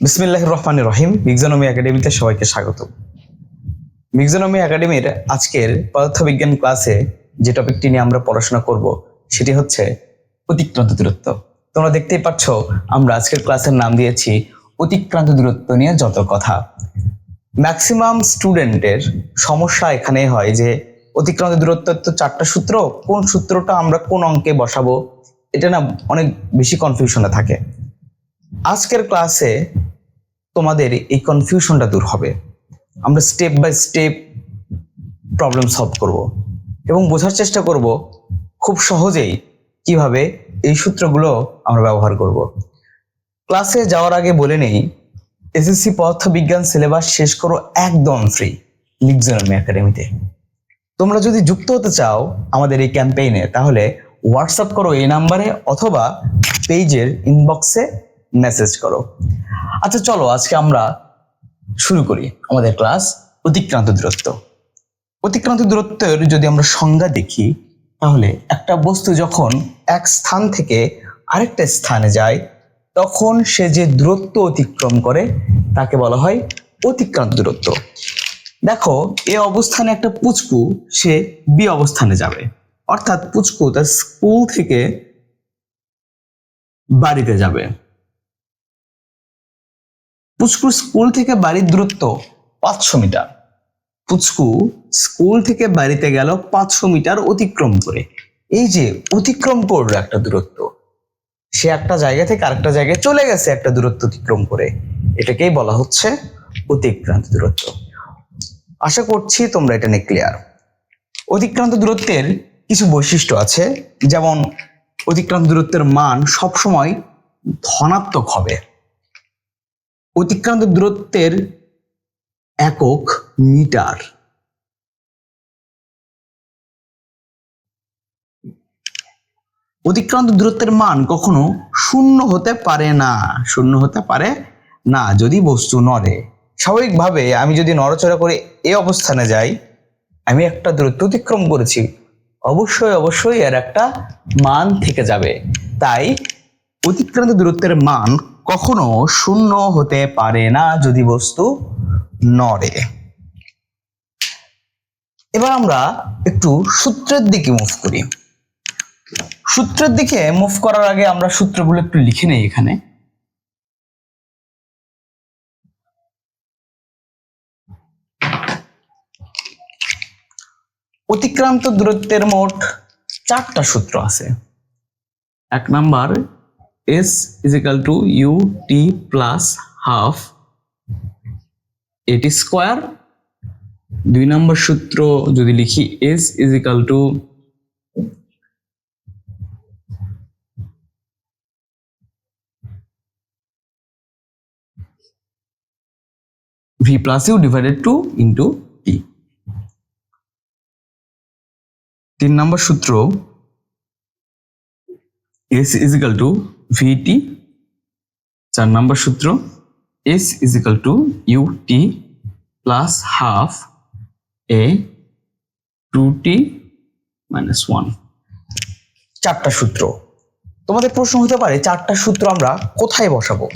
বিসমিল্লাহ রহমান রহিম মিগজনমি একাডেমিতে সবাইকে স্বাগত। মিগজনমি একাডেমির আজকের পদার্থবিজ্ঞান ক্লাসে যে টপিকটি নিয়ে আমরা পড়াশোনা করব, সেটি হচ্ছে অতিক্রান্ত দূরত্ব। তোমরা দেখতেই পাচ্ছ, আমরা আজকের ক্লাসের নাম দিয়েছি, অতিক্রান্ত দূরত্ব নিয়ে যত কথা। ম্যাক্সিমাম স্টুডেন্টের সমস্যা এখানে হয় যে, অতিক্রান্ত দূরত্বের তো চারটা সূত্র, কোন সূত্রটা আমরা কোন অঙ্কে বসাবো, এটা না অনেক বেশি কনফিউশনে থাকে। আজকের ক্লাসে তোমাদের এই কনফিউশনটা দূর হবে। আমরা step by step problem solve করব এবং বোঝার চেষ্টা করব খুব সহজেই কীভাবে এই সূত্রগুলো আমরা ব্যবহার করব। ক্লাসে যাওয়ার আগে বলে নেই এসএসসি পদার্থবিজ্ঞান সিলেবাস শেষ করো একদম ফ্রি লিগজনমি একাডেমিতে তোমরা যদি যুক্ত হতে চাও আমাদের এই ক্যাম্পেইনে তাহলে হোয়াটসঅ্যাপ করো এই নাম্বারে অথবা পেজের ইনবক্সে মেসেজ করো। আচ্ছা চলো, আজকে আমরা শুরু করি আমাদের ক্লাস অতিক্রান্ত দূরত্ব। অতিক্রান্ত দূরত্বের যদি আমরা সংজ্ঞা দেখি, তাহলে একটা বস্তু যখন এক স্থান থেকে আরেকটা স্থানে যায়, তখন সে যে দূরত্ব অতিক্রম করে, তাকে বলা হয় অতিক্রান্ত দূরত্ব। দেখো, এ অবস্থানে একটা পুচকু, সে বি অবস্থানে যাবে। অর্থাৎ পুচকু তার স্কুল থেকে বাড়িতে যাবে। পুচকু স্কুল থেকে বাড়ির দূরত্ব পাঁচশো মিটার। পুচকু স্কুল থেকে বাড়িতে গেল পাঁচশো মিটার অতিক্রম করে। এই যে অতিক্রম করল একটা দূরত্ব, সে একটা জায়গা থেকে আরেকটা জায়গায় চলে গেছে একটা দূরত্ব অতিক্রম করে। এটাকেই বলা হচ্ছে অতিক্রান্ত দূরত্ব। আশা করছি তোমরা এটা নিয়ে ক্লিয়ার অতিক্রান্ত দূরত্বের কিছু বৈশিষ্ট্য আছে, যেমন অতিক্রান্ত দূরত্বের মান সবসময় ধনাত্মক হবে। অতিক্রান্ত দূরত্বের একক মিটার। অতিক্রান্ত দূরত্বের মান কখনো শূন্য হতে পারে না, শূন্য হতে পারে না, যদি বস্তু নড়ে। স্বাভাবিকভাবে আমি যদি নড়াচড়া করে এ অবস্থানে যাই, আমি একটা দূরত্ব অতিক্রম করেছি। অবশ্যই অবশ্যই এর একটা মান থেকে যাবে। তাই অতিক্রান্ত দূরত্বের মান কখনো শূন্য হতে পারে না যদি বস্তু নড়ে। এবার আমরা একটু সূত্রের দিকে মুভ করি। সূত্রের দিকে মুভ করার আগে আমরা সূত্রগুলো একটু লিখে নেই এখানে। অতিক্রান্ত দূরত্বের মোট চারটা সূত্র আছে। এক number S is equal to u t plus half a t square দুই নম্বর সূত্র যদি লিখি S is equal to v plus u divided two into t তিন নম্বর সূত্র এস ইজিক্যাল টু ভিটি চার নম্বর সূত্র S is equal to u t plus half a two t minus one চারটা সূত্র। তোমাদের প্রশ্ন হতে পারে, চারটা সূত্র আমরা কোথায় বসাবো?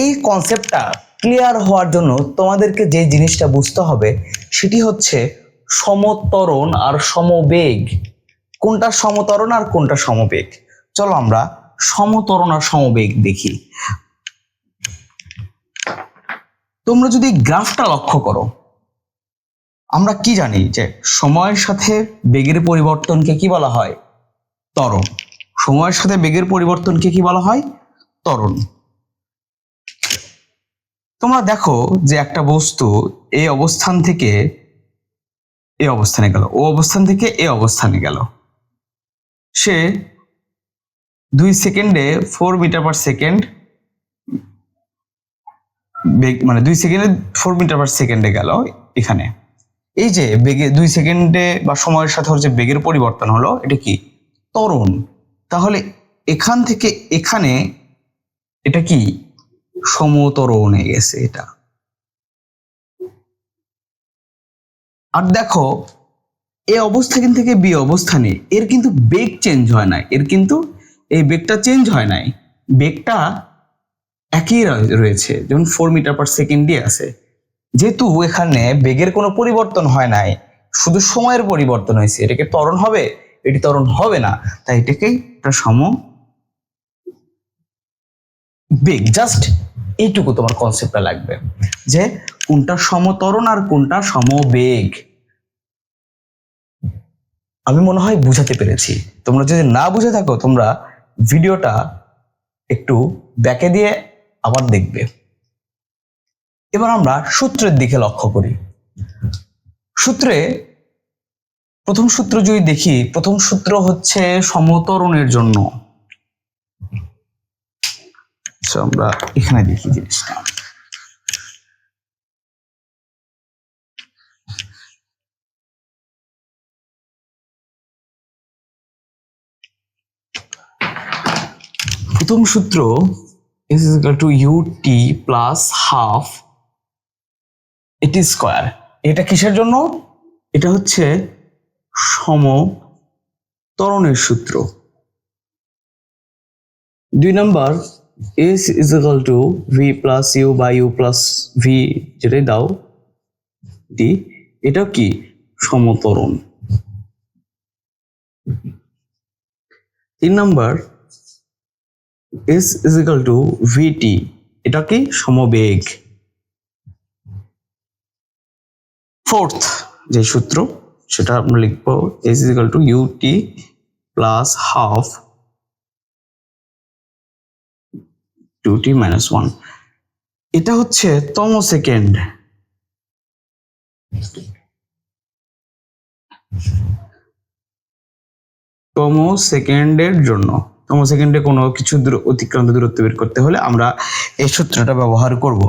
এই কনসেপ্টটা ক্লিয়ার হওয়ার জন্য তোমাদেরকে যে জিনিসটা বুঝতে হবে, সেটি হচ্ছে সমতরণ আর সমবেগ। কোনটা সমতরণ আর কোনটা সমবেগ? চলো আমরা সমতরণ সমবেগ দেখি। তোমরা যদি গ্রাফটা লক্ষ্য করো, আমরা কি জানি যে সময়ের সাথে বেগের পরিবর্তনকে কি বলা হয়? ত্বরণ। সময়ের সাথে বেগের পরিবর্তনকে কি বলা হয়? ত্বরণ। তোমরা দেখো যে একটা বস্তু এই অবস্থান থেকে এ অবস্থানে গেল, ও অবস্থান থেকে এ অবস্থানে গেল। সে দুই সেকেন্ডে ফোর মিটার পার সেকেন্ড বেগ মানে দুই সেকেন্ডে ফোর মিটার পার সেকেন্ডে গেল এখানে। এই যে বেগে, দুই সেকেন্ডে বা সময়ের সাথে যে বেগের পরিবর্তন হলো, এটা কি? ত্বরণ তাহলে এখান থেকে এখানে এটা কি? সমতরণে গেছে এটা। আর দেখো, এ অবস্থান থেকে বি অবস্থানে এর কিন্তু বেগ চেঞ্জ হয় না। এর কিন্তু এই বেগটা চেঞ্জ হয় নাই। বেগটা একই রয়েছে, যেমন ফোর মিটার পার সেকেন্ডই আছে। যেহেতু এখানে বেগের কোনো পরিবর্তন হয় নাই, শুধু সময়ের পরিবর্তন হয়েছে। এটাকে ত্বরণ হবে? এটি ত্বরণ হবে না। তাই এটাকেই একটা সম বেগ জাস্ট এইটুকু তোমার কনসেপ্টটা লাগবে। যে কোনটা সমতরণ আর কোনটা সমবেগ আমি মনে হয় বুঝাতে পেরেছি। তোমরা যদি না বুঝে থাকো, তোমরা ভিডিওটা একটু ব্যাকে দিয়ে আবার দেখবে। এবার আমরা সূত্রের দিকে লক্ষ্য করি। সূত্রে প্রথম সূত্র যদি দেখি, প্রথম সূত্র হচ্ছে সমতরণের জন্য। আমরা এখানে দেখি জিনিসটা। প্রথম সূত্র is equal to ut plus half এটি স্কোয়ার এটা কিসের জন্য? এটা হচ্ছে সম ত্বরণের সূত্র। দুই নাম্বার, s is equal to v plus u by u plus v যেটাই দাও ডি এটা কি? সমতরণ। তিন number s is equal to vt. এটা কি? সমবেগ। ফোর্থ যে সূত্র, সেটা আমরা লিখব s is equal to ut plus half two t minus one এটা হচ্ছে তম সেকেন্ড তম সেকেন্ডের জন্য। তম সেকেন্ডে কোনো কিছু দূর, অতিক্রান্ত দূরত্ব বের করতে হলে আমরা এই সূত্রটা ব্যবহার করব।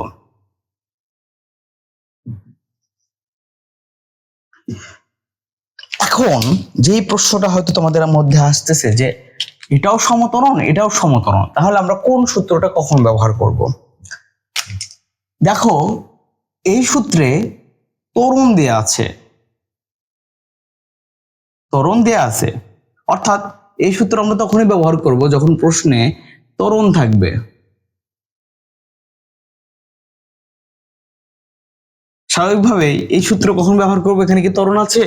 এখন যেই প্রশ্নটা হয়তো তোমাদের মধ্যে আসতেছে যে, এটাও সমতরণ এটাও সমতরণ, তাহলে আমরা কোন সূত্রটা কখন ব্যবহার করব? দেখো, এই সূত্রে তরুণ দেয়া আছে। তরুণ দেয়া আছে। অর্থাৎ এই সূত্র আমরা তখনই ব্যবহার করব যখন প্রশ্নে তরণ থাকবে। স্বাভাবিকভাবেই এই সূত্র কখন ব্যবহার করব? এখানে কি তরুণ আছে?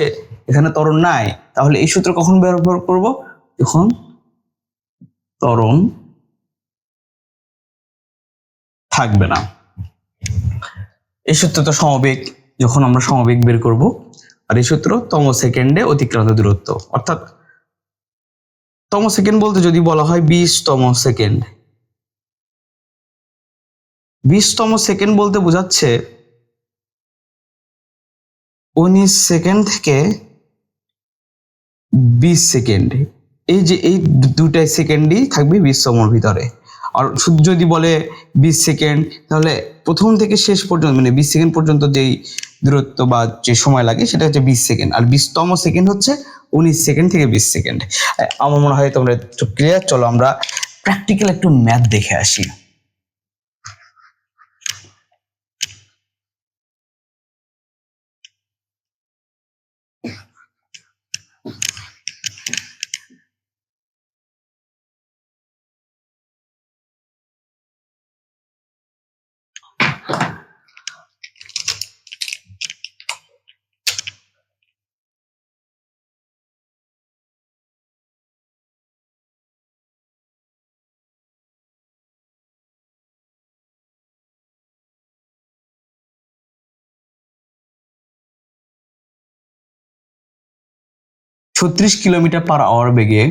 এখানে তরুণ নাই। তাহলে এই সূত্র কখন ব্যবহার করব? যখন তরণ থাকবে না। এই সূত্র তো সমবেগ, যখন আমরা সমবেগ বের করব, আর এই সূত্র তম সেকেন্ডে অতিক্রান্ত দূরত্ব। অর্থাৎ তম সেকেন্ড বলতে যদি বলা হয় বিশতম সেকেন্ড। বিশতম সেকেন্ড বলতে বোঝাচ্ছে উনিশ সেকেন্ড থেকে বিশ সেকেন্ড। এই যে এই দুটাই সেকেন্ডই থাকবে বিশ সমর ভিতরে। আর যদি বলে বিশ সেকেন্ড, তাহলে প্রথম থেকে শেষ পর্যন্ত মানে বিশ সেকেন্ড পর্যন্ত যেই দূরত্ব বা যে সময় লাগে সেটা হচ্ছে বিশ সেকেন্ড। আর বিশতম সেকেন্ড হচ্ছে উনিশ সেকেন্ড থেকে বিশ সেকেন্ড। আমার মনে হয় তোমরা একটু ক্লিয়ার চলো আমরা প্র্যাকটিক্যাল একটু ম্যাথ দেখে আসি। ছত্রিশ কিলোমিটার পার আওয়ার বেগে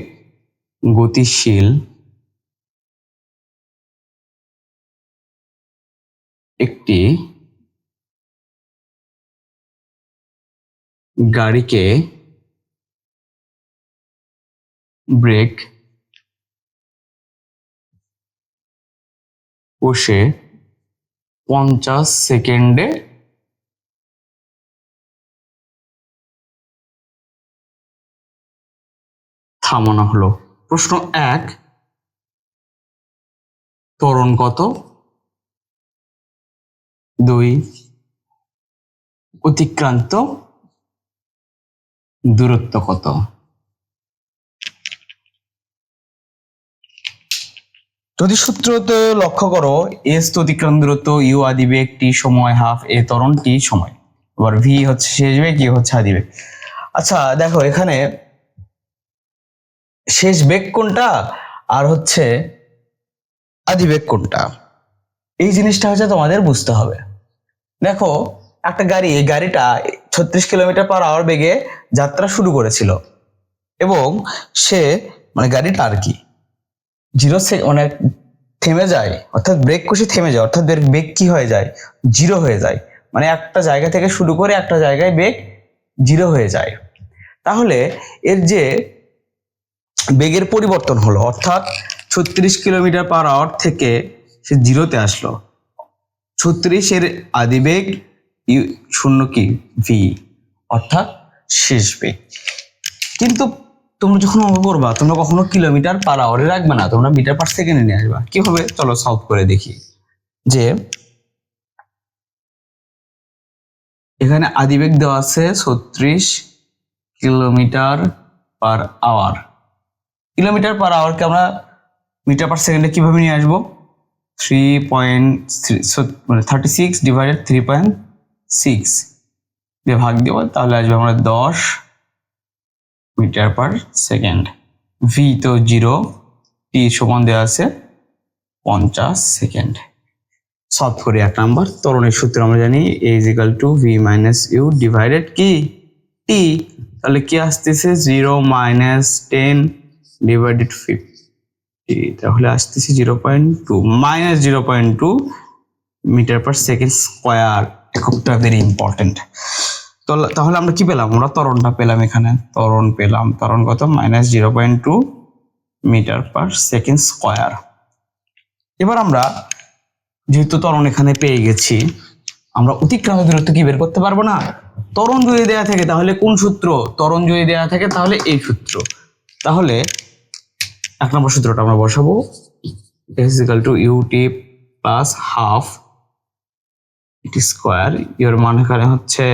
গতিশীল একটি গাড়িকে ব্রেক বসে পঞ্চাশ সেকেন্ডে থামানো হলো। প্রশ্ন এক, ত্বরণ কত? দুই, অতিক্রান্ত দূরত্ব কত? যদি সূত্রতে লক্ষ্য করো এস তো অতিক্রম দূরত্ব, ইউ আদিবেগ টি সময়, হাফ, এ ত্বরণ সময়। এবার ভি হচ্ছে শেষ বেগ ইউ হচ্ছে আদিবেগ আচ্ছা দেখো, এখানে শেষ বেগ কোনটা? আর হচ্ছে আদিবেগ কোনটা? এই জিনিসটা হচ্ছে তোমাদের বুঝতে হবে। দেখো, একটা গাড়ি, এই গাড়িটা ছত্রিশ কিলোমিটার পার আওয়ার বেগে যাত্রা শুরু করেছিল। এবং সে মানে গাড়িটা আর কি জিরো সে মানে থেমে যায়, অর্থাৎ ব্রেক কষে থেমে যায়, অর্থাৎ বেগ কি হয়ে যায়? জিরো হয়ে যায়। মানে একটা জায়গা থেকে শুরু করে একটা জায়গায় বেগ জিরো হয়ে যায়। তাহলে এর যে বেগের পরিবর্তন হলো, অর্থাৎ ছত্রিশ কিলোমিটার পার আওয়ার থেকে সে জিরোতে আসলো। ছত্রিশের আদিবেগ ইউ- শূন্য কি? ভি অর্থাৎ শেষ বেগ। কিন্তু তোমরা যখন অঙ্ক করবা, তোমরা কখনো কিলোমিটার পার আওয়ারে রাখবে না, তোমরা মিটার পার সেকেন্ডে নিয়ে আসবা। কীভাবে চলো সলভ করে দেখি। যে এখানে আদিবেগ দেওয়া আছে ছত্রিশ kilometer per hour kilometer per আওয়ারকে আমরা মিটার পার সেকেন্ডে কীভাবে নিয়ে আসব? থ্রি পয়েন্ট মানে thirty six divided three point six দিয়ে ভাগ দেবো, তাহলে আসবে আমরা দশ মিটার পার সেকেন্ড ভি তো জিরো টি সমান দেওয়া আছে পঞ্চাশ সেকেন্ড সলভ করি এক নাম্বার তরণের সূত্র আমরা জানি a is equal to v minus u divided কি টি তাহলে কি আসতেছে? Zero minus ten divided fifty তাহলে আসতেছে zero point two minus zero point two meter per second square এককটা very important তো তাহলে আমরা কি পেলাম? আমরা ত্বরণটা পেলাম এখানে, ত্বরণ পেলাম, ত্বরণ কত? Minus zero point two meter per second square এবার আমরা যেহেতু ত্বরণ এখানে পেয়ে গেছি, আমরা অতিক্রান্ত দূরত্ব কি বের করতে পারব না? ত্বরণ যদি দেয়া থাকে তাহলে কোন সূত্র? ত্বরণ যদি দেয়া থাকে তাহলে এই সূত্র। তাহলে এক নম্বর সূত্রটা আমরা বসাবো। S equal to u t plus half a t square your মান এখানে হচ্ছে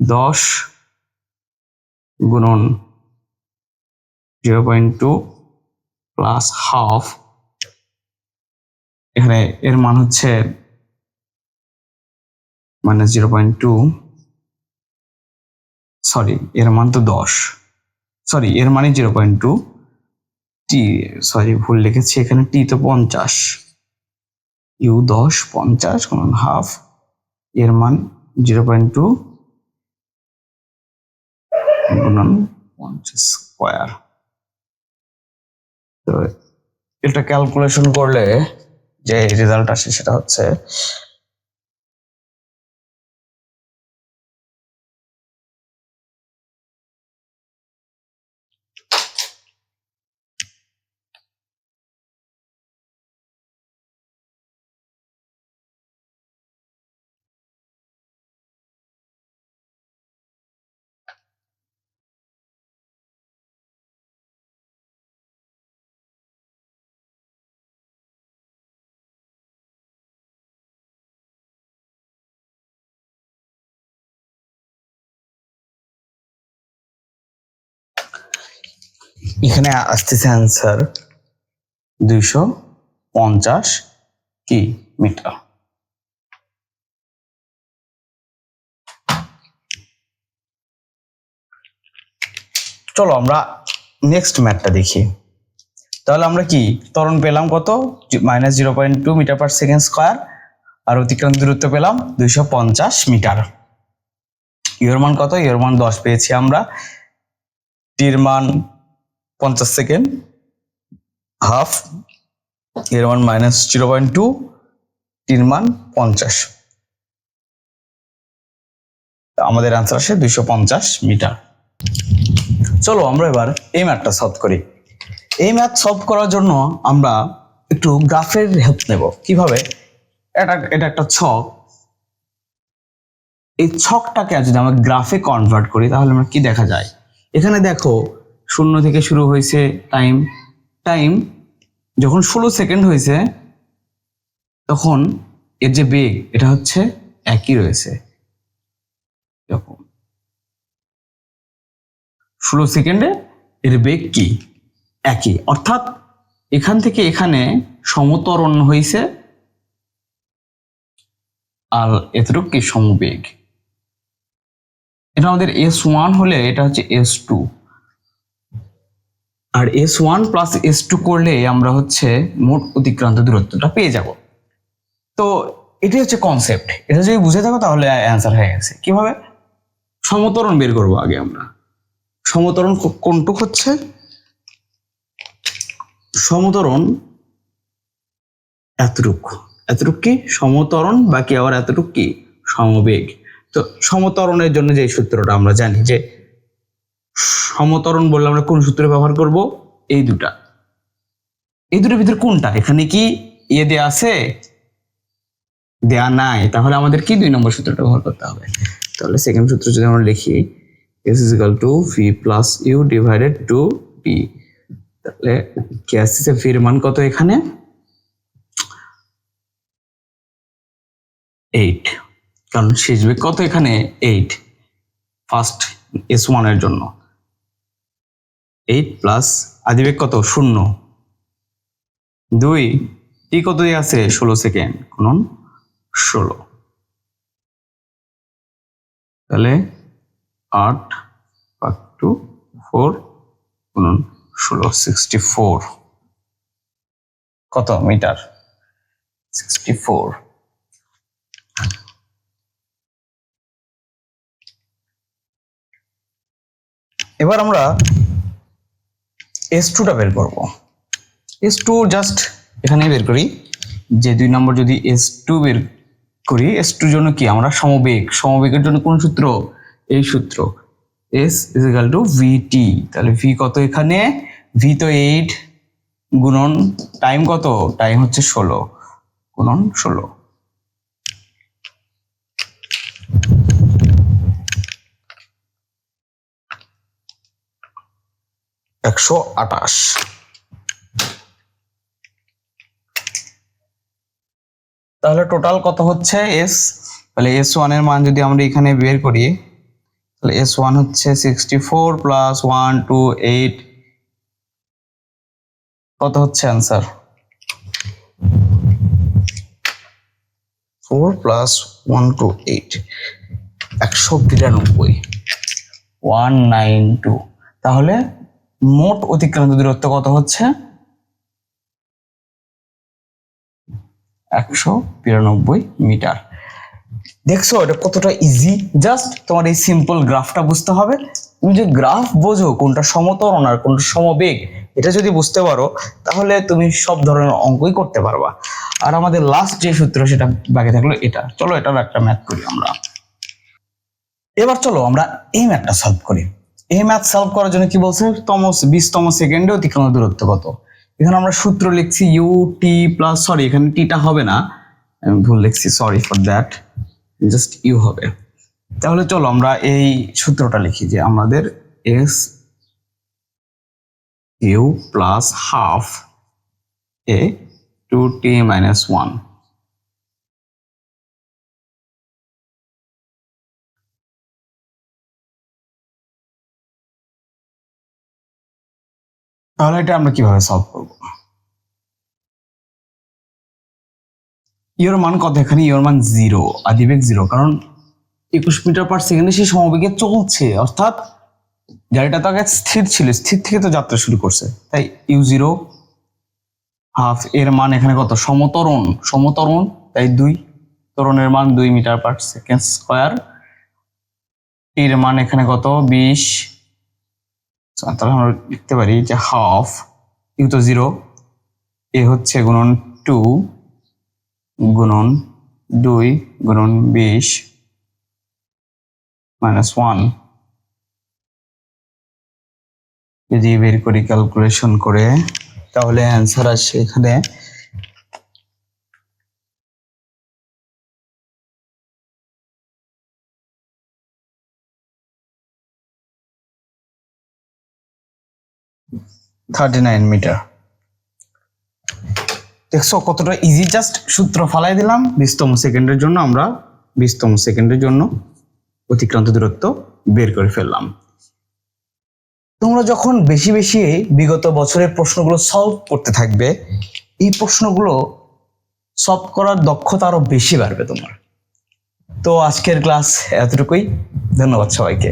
দশ গুণন zero point two plus half এখানে এর মান হচ্ছে minus zero point two sorry এর মান তো দশ। সরি এর মানে zero point two t sorry ভুল লিখেছি, এখানে টি তো পঞ্চাশ। ইউ দশ, পঞ্চাশ কোন হাফ, এর মান জিরো পয়েন্ট টু গুণন পঞ্চাশ স্কোয়ার। তো এটা ক্যালকুলেশন করলে যে রেজাল্ট আসে সেটা হচ্ছে এখানে আসতেছে অ্যান্সার দুইশো পঞ্চাশ কি মিটার চলো আমরা নেক্সট ম্যাথটা দেখি। তাহলে আমরা কি, ত্বরণ পেলাম কত? Minus zero point two meter per second square আর অতিক্রান্ত দূরত্ব পেলাম দুইশো পঞ্চাশ মিটার ইউর মান কত? ইউর মান দশ পেয়েছি আমরা। টির মান পঞ্চাশ সেকেন্ড, হাফ, এর মান মাইনাস জিরো পয়েন্ট টু টির মান পঞ্চাশ। আমাদের আনসার আসে দুইশো পঞ্চাশ মিটার। চলো আমরা এবার এই ম্যাথটা সলভ করি। এই ম্যাথ সলভ করার জন্য আমরা একটু গ্রাফের হেল্প নেব। কীভাবে? এটা এটা একটা ছক। এই ছকটাকে যদি আমরা গ্রাফে কনভার্ট করি, তাহলে আমরা কি দেখা যায়? এখানে দেখো শূন্য থেকে শুরু হয়েছে টাইম টাইম যখন ষোলো সেকেন্ড হয়েছে, তখন এর যে বেগ, এটা হচ্ছে একই রয়েছে। এরকম ষোলো সেকেন্ডে এর বেগ কি? একই। অর্থাৎ এখান থেকে এখানে সমতরণ হয়েছে, আর এতটুকু কি সমবেগ? এটা আমাদের এস ওয়ান হলে এটা হচ্ছে এস টু আর S one plus S two করলে আমরা হচ্ছে মোট অতিক্রান্ত দূরত্বটা পেয়ে যাব। তো এটি হচ্ছে কনসেপ্ট এটা যদি বুঝে থাকো তাহলে অ্যান্সার হয়ে গেছে। কীভাবে? সমতরণ বের করব আগে আমরা। সমতরণ কোনটুক হচ্ছে? সমতরণ এতটুক। এতটুক কি? সমতরণ, বাকি আবার এতটুক কি? সমবেগ। তো সমতরণের জন্য যে সূত্রটা আমরা জানি যে সমতরণ বললে আমরা কোন সূত্র ব্যবহার করব? এই দুটা। এই দুটোর ভিতরে কোনটা? এখানে কি ইয়ে দেয়া আছে? দেয়া নাই। তাহলে আমাদের কি দুই নম্বর সূত্রটা ব্যবহার করতে হবে? তাহলে সেকেন্ড সূত্র যদি আমরা লিখি S is equal to v plus u divided two t তাহলে কি ভির মান কত এখানে? এইট কারণ শেষ কত এখানে? এইট ফার্স্ট এস ওয়ানের জন্য। এইট প্লাস আদিবেগ কত? শূন্য। দুই, টি কত দিয়ে আছে? ষোলো সেকেন্ড গুণন ষোলো। তাহলে আট পাক টু ফোর গুণন ষোলো সিক্সটি ফোর কত মিটার? সিক্সটি ফোর এবার আমরা এস টুটা বের করব। এস টু জাস্ট এখানে বের করি। যে দুই নম্বর যদি এস টু বের করি এস টুর জন্য কি? আমরা সমবেগ। সমবেগের জন্য কোন সূত্র? এই সূত্র। S is equal to VT তাহলে ভি কত এখানে? ভি তো এইট গুণন টাইম কত? টাইম হচ্ছে ষোলো। গুণন ষোলো। একশো আটাশ তাহলে টোটাল কত হচ্ছে এস তাহলে এস ওয়ানের মান যদি আমরা এখানে বের করি, তাহলে এস ওয়ান হচ্ছে sixty four plus one two eight কত হচ্ছে answer four plus one two eight একশো বিরানব্বই। ওয়ান নাইন টু তাহলে মোট অতিক্রান্ত দূরত্ব কত হচ্ছে? একশো বিরানব্বই মিটার। দেখছ, এটা কতটা ইজি জাস্ট তোমার এই সিম্পল গ্রাফটা বুঝতে হবে। তুমি যে গ্রাফ বোঝো, কোনটা সমতরণ আর কোনটা সমবেগ, এটা যদি বুঝতে পারো, তাহলে তুমি সব ধরনের অঙ্কই করতে পারবা। আর আমাদের লাস্ট যে সূত্র, সেটা বাকি থাকল এটা। চলো এটার একটা ম্যাথ করি আমরা। এবার চলো, আমরা এই ম্যাথটা সলভ করি। এই ম্যাথ সলভ করার জন্য কি বলছে? তম বিশতম সেকেন্ডে অতিক্রমণ দূরত্ব কত? এখানে আমরা সূত্র লিখছি ইউ টি প্লাস সরি এখানে টিটা হবে না। আমি ভুল লিখছি sorry for that just u হবে। তাহলে চলো আমরা এই সূত্রটা লিখি যে আমাদের S u plus half a two t minus one তাহলে এটা আমরা কীভাবে সলভ করব? ইওর মান কত এখানে? ইওর মান জিরো আদিবেগ জিরো কারণ একুশ মিটার পার সেকেন্ডে সে সমবেগে চলছে, অর্থাৎ গাড়িটা তো আগে স্থির ছিল, স্থির থেকে তো যাত্রা শুরু করছে। তাই ইউ জিরো হাফ এর মান এখানে কত? সমতরণ সমতরণ, তাই দুই, তরণের মান দুই মিটার পার সেকেন্ড স্কোয়ার এর মান এখানে কত? বিশ তাহলে আমরা লিখতে পারি যে হাফ ইউ তো জিরো এ হচ্ছে গুণন টু গুণন দুই, গুণন বিশ মাইনাস ওয়ান যদি বের করি ক্যালকুলেশন করে, তাহলে অ্যান্সার আসছে এখানে থার্টি নাইন মিটার দেখছ কতটা ইজি জাস্ট সূত্র ফালাই দিলাম। বিশতম সেকেন্ডের জন্য আমরা বিশতম সেকেন্ডের জন্য অতিক্রান্ত দূরত্ব বের করে ফেললাম। তোমরা যখন বেশি বেশি বিগত বছরের প্রশ্নগুলো সলভ করতে থাকবে, এই প্রশ্নগুলো সলভ করার দক্ষতা আরও বেশি বাড়বে তোমার। তো আজকের ক্লাস এতটুকুই। ধন্যবাদ সবাইকে।